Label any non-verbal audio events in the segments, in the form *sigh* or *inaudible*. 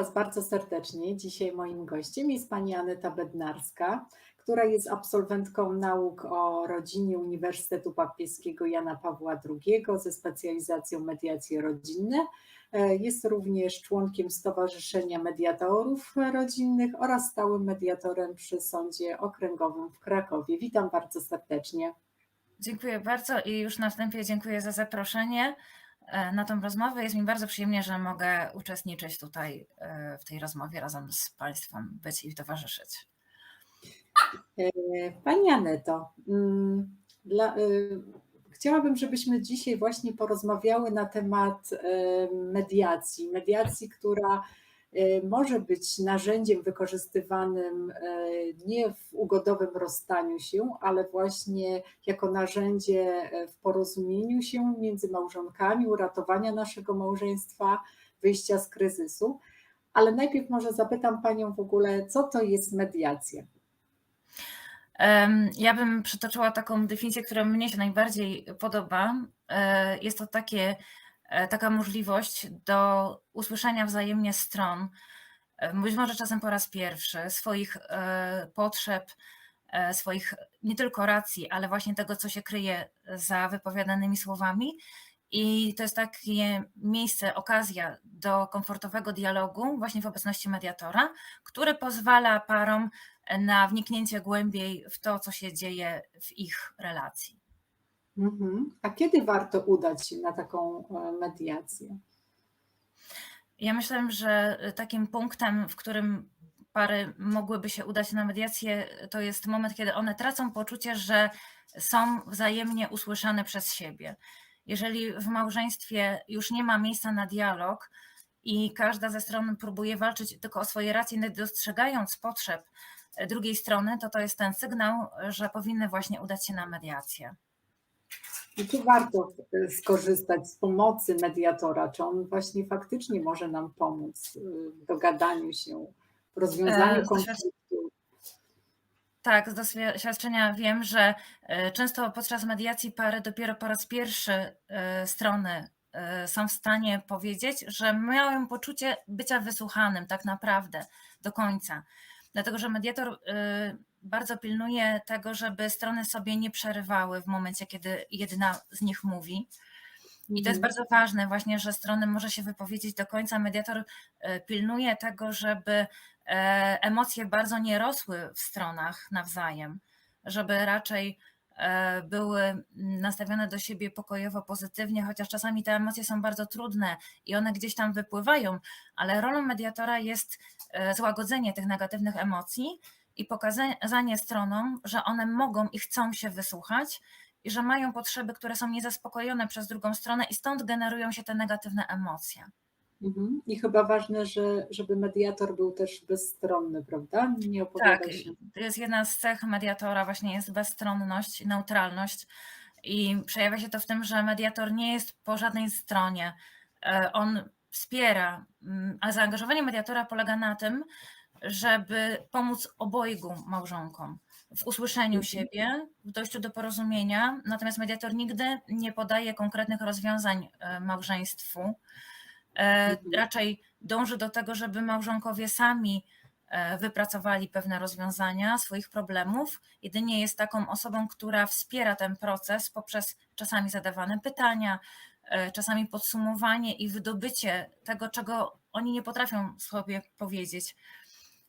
Was bardzo serdecznie. Dzisiaj moim gościem jest pani Aneta Bednarska, która jest absolwentką nauk o rodzinie Uniwersytetu Papieskiego Jana Pawła II ze specjalizacją mediacje rodzinne. E, Jest również członkiem Stowarzyszenia Mediatorów Rodzinnych oraz stałym mediatorem przy Sądzie Okręgowym w Krakowie. Witam bardzo serdecznie. Dziękuję bardzo i już na wstępie dziękuję za zaproszenie na tą rozmowę. Jest mi bardzo przyjemnie, że mogę uczestniczyć tutaj e, w tej rozmowie razem z Państwem, być i towarzyszyć. E, Pani Aneto, mm, dla, chciałabym, żebyśmy dzisiaj właśnie porozmawiały na temat e, mediacji. Mediacji, która e, może być narzędziem wykorzystywanym e, nie w ugodowym rozstaniu się, ale właśnie jako narzędzie e, w porozumieniu się między małżonkami, uratowania naszego małżeństwa, wyjścia z kryzysu. Ale najpierw może zapytam Panią w ogóle, co to jest mediacja? Ja bym przytoczyła taką definicję, która mnie się najbardziej podoba. E, Jest to takie, taka możliwość do usłyszenia wzajemnie stron, e, być może czasem po raz pierwszy, swoich e, potrzeb, e, swoich nie tylko racji, ale właśnie tego, co się kryje za wypowiadanymi słowami. I to jest takie miejsce, okazja do komfortowego dialogu, właśnie w obecności mediatora, który pozwala parom na wniknięcie głębiej w to, co się dzieje w ich relacji. Mhm. A kiedy warto udać się na taką e, mediację? Ja myślę, że takim punktem, w którym pary mogłyby się udać na mediację, to jest moment, kiedy one tracą poczucie, że są wzajemnie usłyszane przez siebie. Jeżeli w małżeństwie już nie ma miejsca na dialog i każda ze stron próbuje walczyć tylko o swoje racje, nie dostrzegając potrzeb drugiej strony, to to jest ten sygnał, że powinny właśnie udać się na mediację. I tu warto e, skorzystać z pomocy mediatora, czy on właśnie faktycznie może nam pomóc e, w dogadaniu się, w rozwiązaniu E, konfliktu. Tak, z doświadczenia wiem, że często podczas mediacji pary dopiero po raz pierwszy strony są w stanie powiedzieć, że mają poczucie bycia wysłuchanym tak naprawdę do końca. Dlatego, że mediator e, bardzo pilnuje tego, żeby strony sobie nie przerywały w momencie, kiedy jedna z nich mówi. I to jest Mhm. bardzo ważne, właśnie, że strony może się wypowiedzieć do końca. Mediator e, pilnuje tego, żeby e, emocje bardzo nie rosły w stronach nawzajem, żeby raczej e, były nastawione do siebie pokojowo, pozytywnie, chociaż czasami te emocje są bardzo trudne i one gdzieś tam wypływają, ale rolą mediatora jest złagodzenie tych negatywnych emocji i pokazanie stronom, że one mogą i chcą się wysłuchać i że mają potrzeby, które są niezaspokojone przez drugą stronę i stąd generują się te negatywne emocje. Mhm. I chyba ważne, że, żeby mediator był też bezstronny, prawda? Nie opowiada Tak, się. to jest jedna z cech mediatora, właśnie jest bezstronność, neutralność i przejawia się to w tym, że mediator nie jest po żadnej stronie. E, On wspiera, mm, a zaangażowanie mediatora polega na tym, żeby pomóc obojgu małżonkom w usłyszeniu Mhm. siebie, w dojściu do porozumienia. Natomiast mediator nigdy nie podaje konkretnych rozwiązań e, małżeństwu. E, Mhm. Raczej dąży do tego, żeby małżonkowie sami e, wypracowali pewne rozwiązania swoich problemów. Jedynie jest taką osobą, która wspiera ten proces poprzez czasami zadawane pytania, czasami podsumowanie i wydobycie tego, czego oni nie potrafią sobie powiedzieć.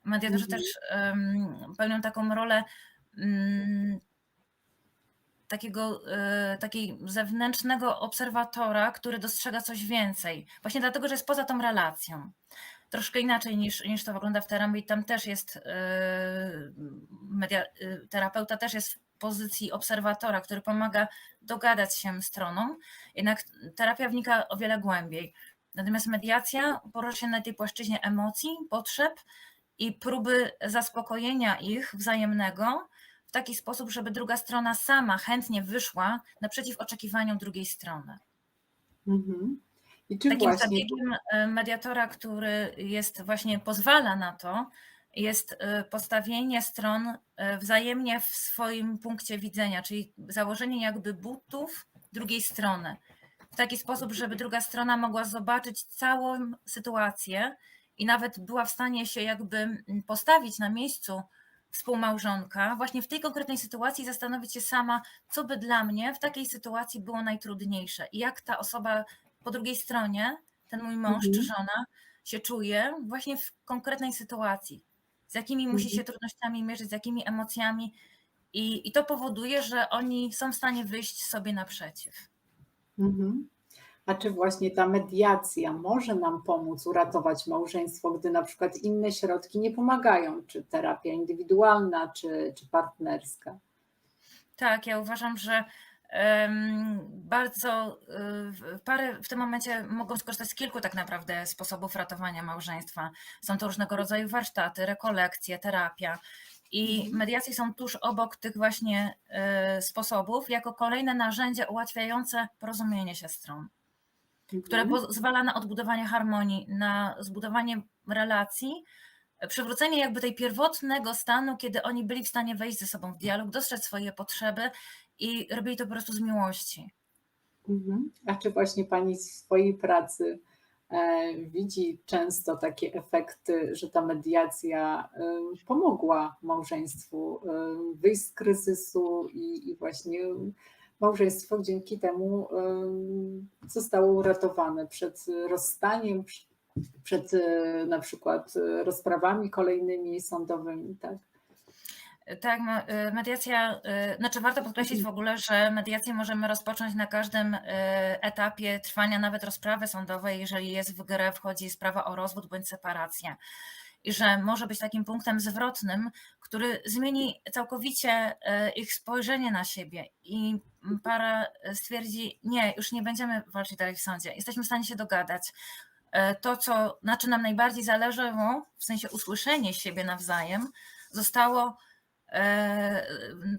Mediatorzy Mhm. też em, pełnią taką rolę mm, takiego, e, takiej zewnętrznego obserwatora, który dostrzega coś więcej. Właśnie dlatego, że jest poza tą relacją. Troszkę inaczej niż, niż to wygląda w terapii. Tam też jest e, media, e, terapeuta też jest pozycji obserwatora, który pomaga dogadać się stronom. Jednak terapia wnika o wiele głębiej. Natomiast mediacja porusza się na tej płaszczyźnie emocji, potrzeb i próby zaspokojenia ich wzajemnego w taki sposób, żeby druga strona sama chętnie wyszła naprzeciw oczekiwaniom drugiej strony. Mhm. Takim właśnie zabiegiem e, mediatora, który jest właśnie pozwala na to, jest e, postawienie stron e, wzajemnie w swoim punkcie widzenia, czyli założenie jakby butów drugiej strony. W taki sposób, żeby druga strona mogła zobaczyć całą sytuację i nawet była w stanie się jakby postawić na miejscu współmałżonka, właśnie w tej konkretnej sytuacji zastanowić się sama, co by dla mnie w takiej sytuacji było najtrudniejsze i jak ta osoba po drugiej stronie, ten mój mąż czy Mhm. żona, się czuje właśnie w konkretnej sytuacji, z jakimi musi Mhm. się trudnościami mierzyć, z jakimi emocjami. I, I to powoduje, że oni są w stanie wyjść sobie naprzeciw. Mhm. A czy właśnie ta mediacja może nam pomóc uratować małżeństwo, gdy na przykład inne środki nie pomagają, czy terapia indywidualna, czy, czy partnerska? Tak, ja uważam, że bardzo y, pary w tym momencie mogą skorzystać z kilku tak naprawdę sposobów ratowania małżeństwa. Są to różnego rodzaju warsztaty, rekolekcje, terapia. I Mhm. mediacje są tuż obok tych właśnie y, sposobów, jako kolejne narzędzie ułatwiające porozumienie się stron, które pozwala na odbudowanie harmonii, na zbudowanie relacji, przywrócenie jakby tej pierwotnego stanu, kiedy oni byli w stanie wejść ze sobą w dialog, dostrzec swoje potrzeby i robili to po prostu z miłości. Mhm. A czy właśnie Pani w swojej pracy e, widzi często takie efekty, że ta mediacja e, pomogła małżeństwu e, wyjść z kryzysu i, i właśnie małżeństwo dzięki temu zostało uratowane przed rozstaniem, przed na przykład rozprawami kolejnymi sądowymi, tak? Tak, y, mediacja, y, znaczy warto podkreślić w ogóle, że mediację możemy rozpocząć na każdym y, etapie trwania nawet rozprawy sądowej, jeżeli jest w grę wchodzi sprawa o rozwód bądź separację. I że może być takim punktem zwrotnym, który zmieni całkowicie ich spojrzenie na siebie i para stwierdzi, nie, już nie będziemy walczyć dalej w sądzie, jesteśmy w stanie się dogadać. To, co, na czym nam najbardziej zależało, w sensie usłyszenie siebie nawzajem, zostało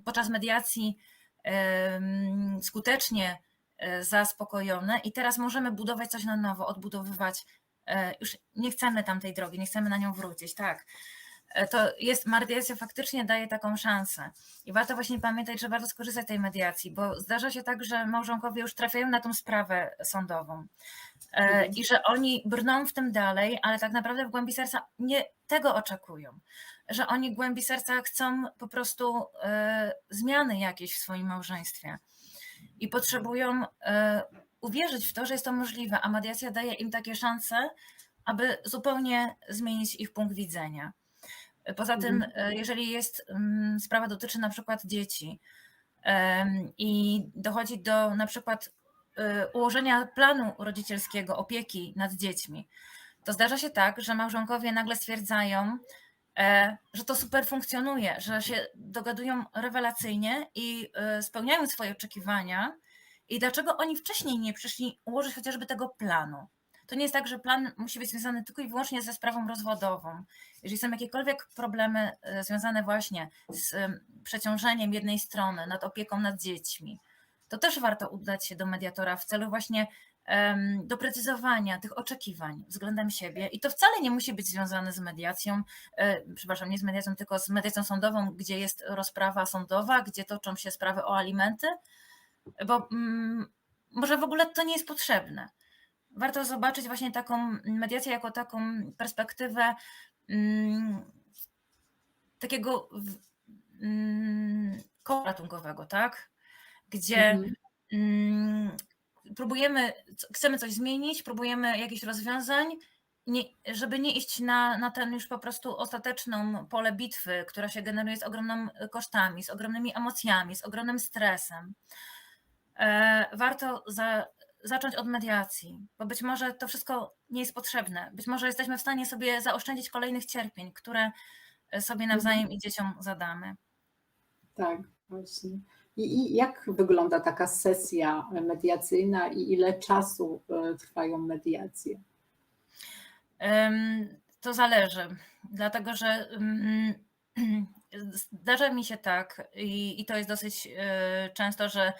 podczas mediacji em, skutecznie e, zaspokojone i teraz możemy budować coś na nowo, odbudowywać. E, Już nie chcemy tamtej drogi, nie chcemy na nią wrócić, tak. E, To jest, mediacja faktycznie daje taką szansę. I warto właśnie pamiętać, że warto skorzystać z tej mediacji, bo zdarza się tak, że małżonkowie już trafiają na tą sprawę sądową E, Mhm. i że oni brną w tym dalej, ale tak naprawdę w głębi serca nie tego oczekują że oni w głębi serca chcą po prostu e, zmiany jakiejś w swoim małżeństwie i potrzebują uwierzyć w to, że jest to możliwe, a mediacja daje im takie szanse, aby zupełnie zmienić ich punkt widzenia. Poza tym, Mhm. e, jeżeli jest mm, sprawa dotyczy na przykład dzieci i dochodzi do na przykład e, ułożenia planu rodzicielskiego, opieki nad dziećmi, to zdarza się tak, że małżonkowie nagle stwierdzają, e, że to super funkcjonuje, że się dogadują rewelacyjnie i spełniają swoje oczekiwania. I dlaczego oni wcześniej nie przyszli ułożyć chociażby tego planu? To nie jest tak, że plan musi być związany tylko i wyłącznie ze sprawą rozwodową. Jeżeli są jakiekolwiek problemy e, związane właśnie z em, przeciążeniem jednej strony, nad opieką nad dziećmi, to też warto udać się do mediatora w celu właśnie em, doprecyzowania tych oczekiwań względem siebie. I to wcale nie musi być związane z mediacją, e, przepraszam, nie z mediacją, tylko z mediacją sądową, gdzie jest rozprawa sądowa, gdzie toczą się sprawy o alimenty, bo mm, może w ogóle to nie jest potrzebne. Warto zobaczyć właśnie taką mediację jako taką perspektywę mm, takiego mm, koła ratunkowego, tak? Gdzie Mhm. mm, próbujemy, chcemy coś zmienić, próbujemy jakichś rozwiązań, nie, żeby nie iść na, na ten już po prostu ostateczną pole bitwy, która się generuje z ogromnymi kosztami, z ogromnymi emocjami, z ogromnym stresem. E, warto za, zacząć od mediacji, bo być może to wszystko nie jest potrzebne. Być może jesteśmy w stanie sobie zaoszczędzić kolejnych cierpień, które sobie nawzajem i dzieciom zadamy. Tak, właśnie. I, I jak wygląda taka sesja mediacyjna i ile czasu e, trwają mediacje? To zależy, dlatego że mm, *clears throat* zdarza mi się tak i, i to jest dosyć e, często, że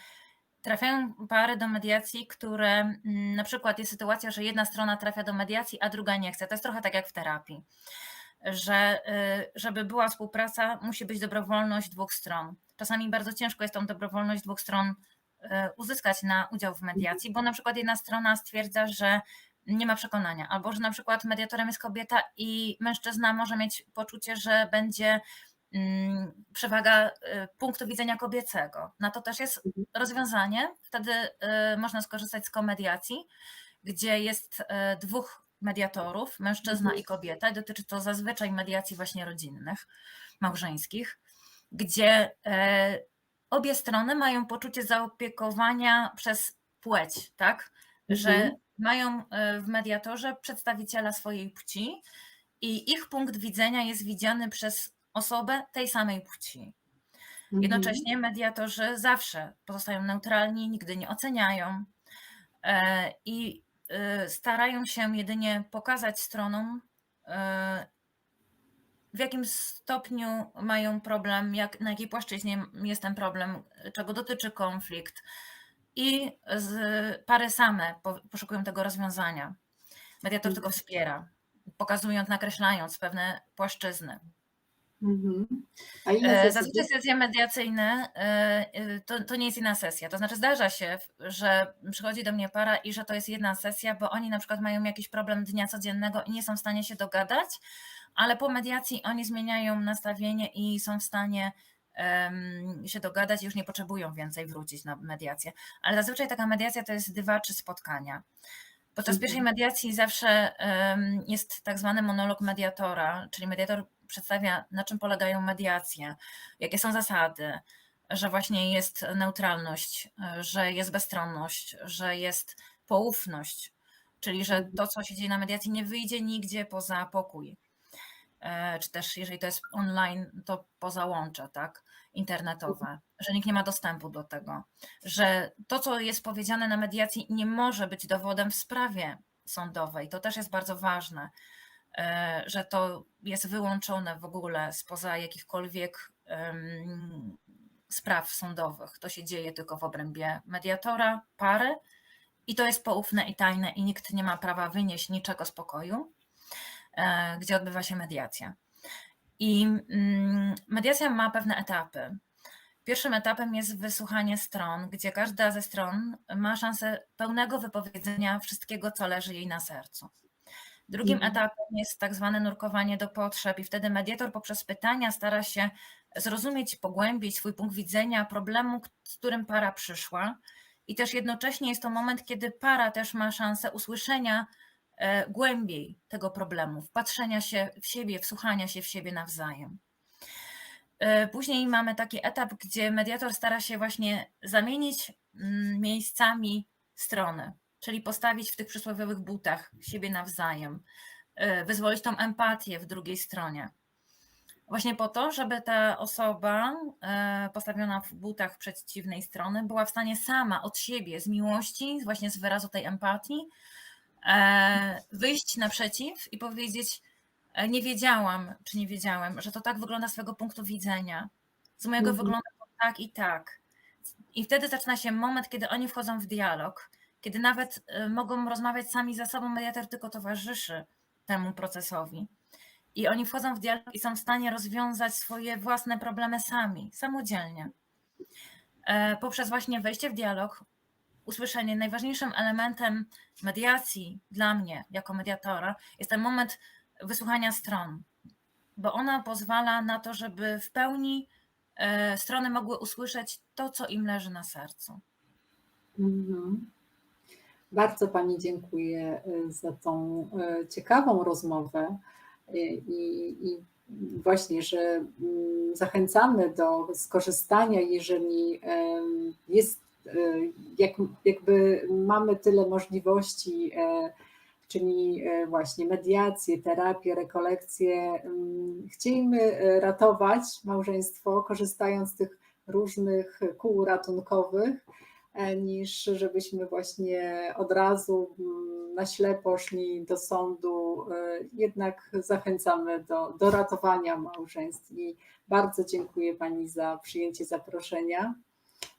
trafiają pary do mediacji, które mm, na przykład jest sytuacja, że jedna strona trafia do mediacji, a druga nie chce. To jest trochę tak jak w terapii, że e, żeby była współpraca, musi być dobrowolność dwóch stron. Czasami bardzo ciężko jest tą dobrowolność dwóch stron e, uzyskać na udział w mediacji, bo na przykład jedna strona stwierdza, że nie ma przekonania, albo że na przykład mediatorem jest kobieta i mężczyzna może mieć poczucie, że będzie przewaga y, punktu widzenia kobiecego. Na to też jest Mhm. rozwiązanie. Wtedy y, można skorzystać z komediacji, gdzie jest y, dwóch mediatorów, mężczyzna Mhm. i kobieta. I dotyczy to zazwyczaj mediacji właśnie rodzinnych, małżeńskich, gdzie e, obie strony mają poczucie zaopiekowania przez płeć, tak? Że Mhm. mają e, w mediatorze przedstawiciela swojej płci i ich punkt widzenia jest widziany przez osobę tej samej płci. Mhm. Jednocześnie mediatorzy zawsze pozostają neutralni, nigdy nie oceniają e, i e, starają się jedynie pokazać stronom, e, w jakim stopniu mają problem, jak, na jakiej płaszczyźnie jest ten problem, czego dotyczy konflikt. I z, pary same po- poszukują tego rozwiązania. Mediator tylko wspiera, pokazując, nakreślając pewne płaszczyzny. Mhm. A ile E, Zazwyczaj sesje mediacyjne e, e, to, to nie jest jedna sesja. To znaczy zdarza się, że przychodzi do mnie para i że to jest jedna sesja, bo oni na przykład mają jakiś problem dnia codziennego i nie są w stanie się dogadać, ale po mediacji oni zmieniają nastawienie i są w stanie się dogadać i już nie potrzebują więcej wrócić na mediację. Ale zazwyczaj taka mediacja to jest dwa, trzy spotkania. Podczas Mhm. pierwszej mediacji zawsze jest tak zwany monolog mediatora, czyli mediator przedstawia, na czym polegają mediacje, jakie są zasady, że właśnie jest neutralność, że jest bezstronność, że jest poufność, czyli że to, co się dzieje na mediacji, nie wyjdzie nigdzie poza pokój. E, Czy też, jeżeli to jest online, to poza łącze, tak, internetowe, że nikt nie ma dostępu do tego, że to, co jest powiedziane na mediacji, nie może być dowodem w sprawie sądowej. To też jest bardzo ważne, że to jest wyłączone w ogóle spoza jakichkolwiek spraw sądowych. To się dzieje tylko w obrębie mediatora, pary i to jest poufne i tajne i nikt nie ma prawa wynieść niczego z pokoju, e, gdzie odbywa się mediacja. I mm, mediacja ma pewne etapy. Pierwszym etapem jest wysłuchanie stron, gdzie każda ze stron ma szansę pełnego wypowiedzenia wszystkiego, co leży jej na sercu. Drugim Mhm. etapem jest tak zwane nurkowanie do potrzeb, i wtedy mediator poprzez pytania stara się zrozumieć, pogłębić swój punkt widzenia problemu, z którym para przyszła. I też jednocześnie jest to moment, kiedy para też ma szansę usłyszenia e, głębiej tego problemu, wpatrzenia się w siebie, wsłuchania się w siebie nawzajem. E, Później mamy taki etap, gdzie mediator stara się właśnie zamienić mm, miejscami strony, czyli postawić w tych przysłowiowych butach siebie nawzajem, e, wyzwolić tą empatię w drugiej stronie. Właśnie po to, żeby ta osoba e, postawiona w butach przeciwnej strony była w stanie sama od siebie, z miłości, właśnie z wyrazu tej empatii, e, wyjść naprzeciw i powiedzieć: Nie wiedziałam, czy nie wiedziałem, że to tak wygląda z Twojego punktu widzenia. Z mojego Mhm. wygląda tak i tak. I wtedy zaczyna się moment, kiedy oni wchodzą w dialog, kiedy nawet e, mogą rozmawiać sami ze sobą, mediator tylko towarzyszy temu procesowi. I oni wchodzą w dialog i są w stanie rozwiązać swoje własne problemy sami, samodzielnie. E, Poprzez właśnie wejście w dialog, usłyszenie, najważniejszym elementem mediacji dla mnie, jako mediatora, jest ten moment wysłuchania stron, bo ona pozwala na to, żeby w pełni e, strony mogły usłyszeć to, co im leży na sercu. Mhm. Bardzo Pani dziękuję y, za tą y, ciekawą rozmowę y, i, i właśnie, że mm, zachęcamy do skorzystania, jeżeli jest, jak, jakby mamy tyle możliwości, czyli właśnie mediacje, terapię, rekolekcje. mm, Chcielibyśmy ratować małżeństwo, korzystając z tych różnych kół ratunkowych niż żebyśmy właśnie od razu mm, na ślepo szli do sądu. E, Jednak zachęcamy do, do ratowania małżeństw i bardzo dziękuję Pani za przyjęcie zaproszenia.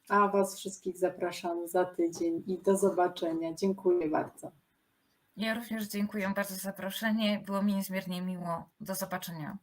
A Was wszystkich zapraszam za tydzień i do zobaczenia. Dziękuję bardzo. Ja również dziękuję bardzo za zaproszenie. Było mi niezmiernie miło. Do zobaczenia.